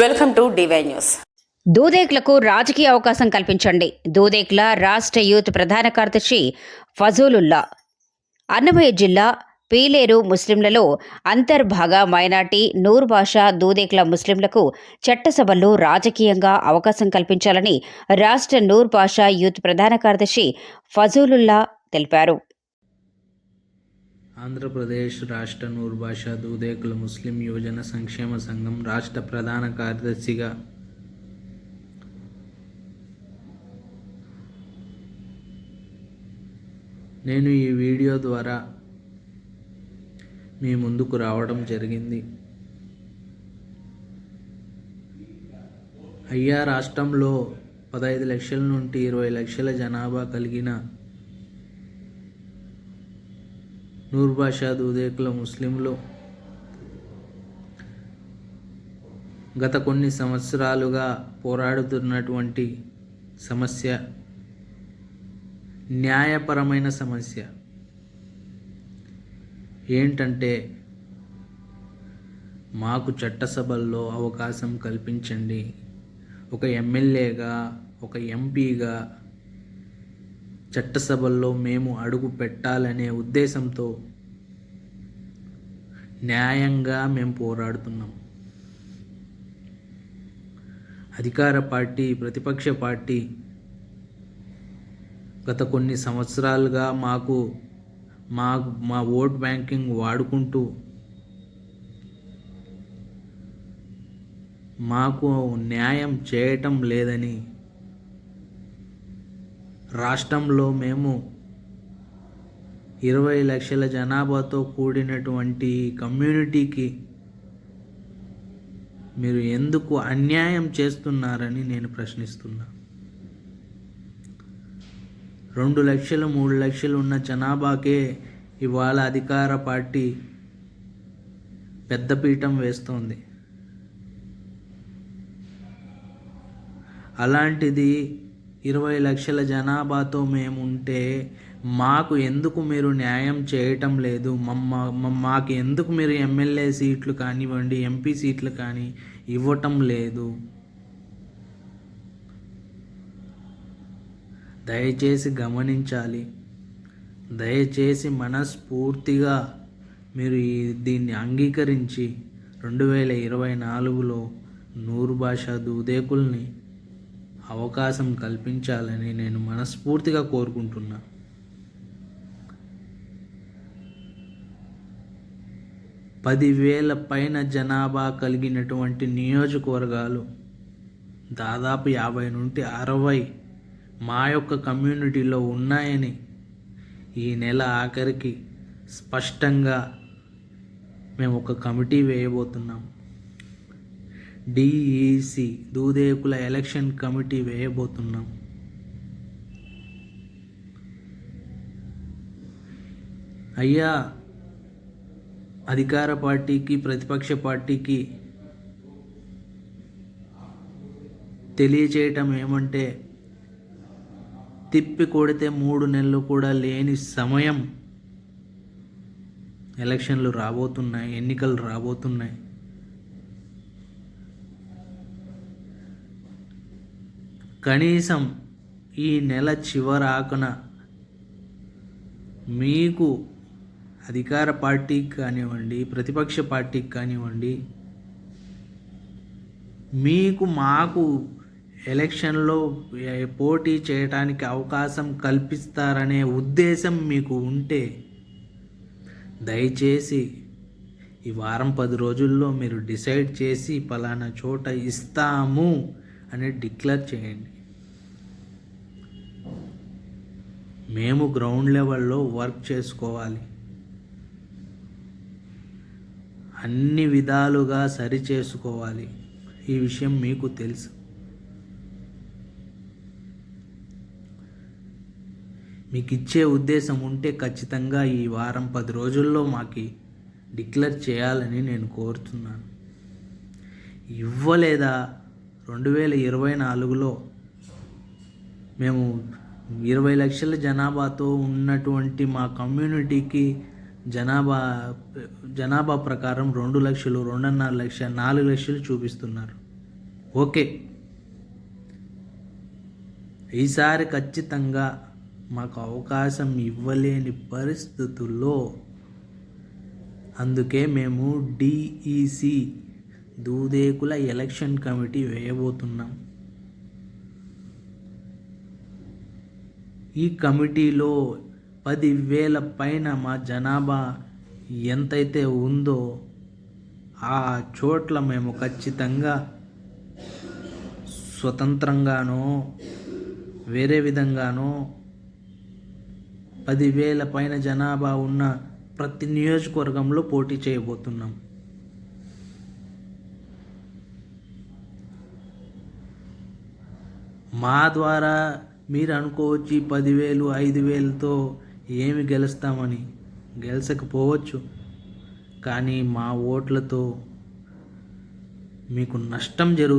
Welcome to D Y news. దూదేక్లకు రాజకీయ అవకాశం కల్పించండి. దూదేక్ల రాష్ట్ర యూత్ ప్రధాన కార్యదర్శి ఫజూలుల్లా. అన్నమయ్య జిల్లా పీలేరు ముస్లింలలో అంతర్భాగ మైనార్టీ నూర్ బాషా దూదేక్ల ముస్లింలకు చట్టసభల్లో రాజకీయంగా అవకాశం కల్పించాలని రాష్ట్ర నూర్ బాషా యూత్ ప్రధాన కార్యదర్శి ఫజూలుల్లా తెలిపారు. ఆంధ్రప్రదేశ్ రాష్ట్ర నూర్భాషా దూదేకుల ముస్లిం యువజన సంక్షేమ సంఘం రాష్ట్ర ప్రధాన కార్యదర్శిగా. నేను ఈ వీడియో ద్వారా మీ ముందుకు రావడం జరిగింది. అయ్యా రాష్ట్రంలో పదహైదు లక్షల నుండి ఇరవై లక్షల జనాభా కలిగిన నూర్ ఉదేకుల ముస్లింలు. గత కొన్ని సంవత్సరాలుగా పోరాడుతున్నటువంటి సమస్య న్యాయపరమైన సమస్య ఏంటంటే మాకు చట్టసభల్లో అవకాశం కల్పించండి. ఒక ఎమ్మెల్యేగా ఒక ఎంపీగా చట్టసభల్లో మేము అడుగు పెట్టాలనే ఉద్దేశంతో న్యాయంగా మేము పోరాడుతున్నాం. అధికార పార్టీ ప్రతిపక్ష పార్టీ గత కొన్ని సంవత్సరాలుగా మాకు మా మా ఓట్ బ్యాంకింగ్ వాడుకుంటూ మాకు న్యాయం చేయటం లేదని రాష్ట్రంలో మేము ఇరవై లక్షల జనాభాతో కూడినటువంటి కమ్యూనిటీకి మీరు ఎందుకు అన్యాయం చేస్తున్నారని నేను ప్రశ్నిస్తున్నా. రెండు లక్షలు మూడు లక్షలు ఉన్న జనాభాకే ఇవాళ అధికార పార్టీ పెద్దపీఠం వేస్తోంది. అలాంటిది ఇరవై లక్షల జనాభాతో మేము ఉంటే మాకు ఎందుకు మీరు న్యాయం చేయటం లేదు? మమ్మ మాకు ఎందుకు మీరు ఎమ్మెల్యే సీట్లు కానివ్వండి ఎంపీ సీట్లు కానీ ఇవ్వటం లేదు? దయచేసి గమనించాలి. దయచేసి మనస్ఫూర్తిగా మీరు దీన్ని అంగీకరించి రెండు వేల ఇరవై నాలుగులో నూరు భాష దూదేకుల్ని అవకాశం కల్పించాలని నేను మనస్ఫూర్తిగా కోరుకుంటున్నా. పదివేల పైన జనాభా కలిగినటువంటి నియోజకవర్గాలు దాదాపు యాభై నుండి అరవై మా యొక్క కమ్యూనిటీలో ఉన్నాయని ఈ నెల ఆఖరికి స్పష్టంగా మేము ఒక కమిటీ వేయబోతున్నాం. డిఈసి దూదేకుల ఎలక్షన్ కమిటీ వేయబోతున్నాం. అయ్యా అధికార పార్టీకి ప్రతిపక్ష పార్టీకి తెలియచేయటం ఏమంటే తిప్పి కొడితే మూడు నెలలు కూడా లేని సమయం ఎలక్షన్లు రాబోతున్నాయి ఎన్నికలు రాబోతున్నాయి. కనీసం ఈ నెల చివరాకున మీకు అధికార పార్టీకి కానివ్వండి ప్రతిపక్ష పార్టీకి కానివ్వండి మీకు మాకు ఎలక్షన్లో పోటీ చేయడానికి అవకాశం కల్పిస్తారనే ఉద్దేశం మీకు ఉంటే దయచేసి ఈ వారం పది రోజుల్లో మీరు డిసైడ్ చేసి పలానా చోట ఇస్తాము అని డిక్లేర్ చేయండి. మేము గ్రౌండ్ లెవెల్లో వర్క్ చేసుకోవాలి. అన్ని విధాలుగా సరి చేసుకోవాలి. ఈ విషయం మీకు తెలుసు. మీకు ఇచ్చే ఉద్దేశం ఉంటే ఖచ్చితంగా ఈ వారం పది రోజుల్లో మాకి డిక్లేర్ చేయాలని నేను కోరుతున్నాను. ఇవ్వలేదా? రెండు వేల ఇరవై నాలుగులో మేము ఇరవై లక్షల జనాభాతో ఉన్నటువంటి మా కమ్యూనిటీకి జనాభా జనాభా ప్రకారం రెండు లక్షలు రెండున్నర లక్ష నాలుగు లక్షలు చూపిస్తున్నారు. ఓకే. ఈసారి ఖచ్చితంగా మాకు అవకాశం ఇవ్వలేని పరిస్థితుల్లో అందుకే మేము డిఈసి దూదేకుల ఎలక్షన్ కమిటీ వేయబోతున్నాం. ఈ కమిటీలో పదివేల పైన మా జనాభా ఎంతైతే ఉందో ఆ చోట్ల మేము ఖచ్చితంగా స్వతంత్రంగానో వేరే విధంగానో పదివేల పైన జనాభా ఉన్న ప్రతి నియోజకవర్గంలో పోటీ చేయబోతున్నాం. మా ద్వారా మీరు అనుకోవచ్చు ఈ పదివేలు ఐదు వేలతో ఏమి గెలుస్తామని. గెలచకపోవచ్చు. కానీ మా ఓట్లతో మీకు నష్టం జరుగు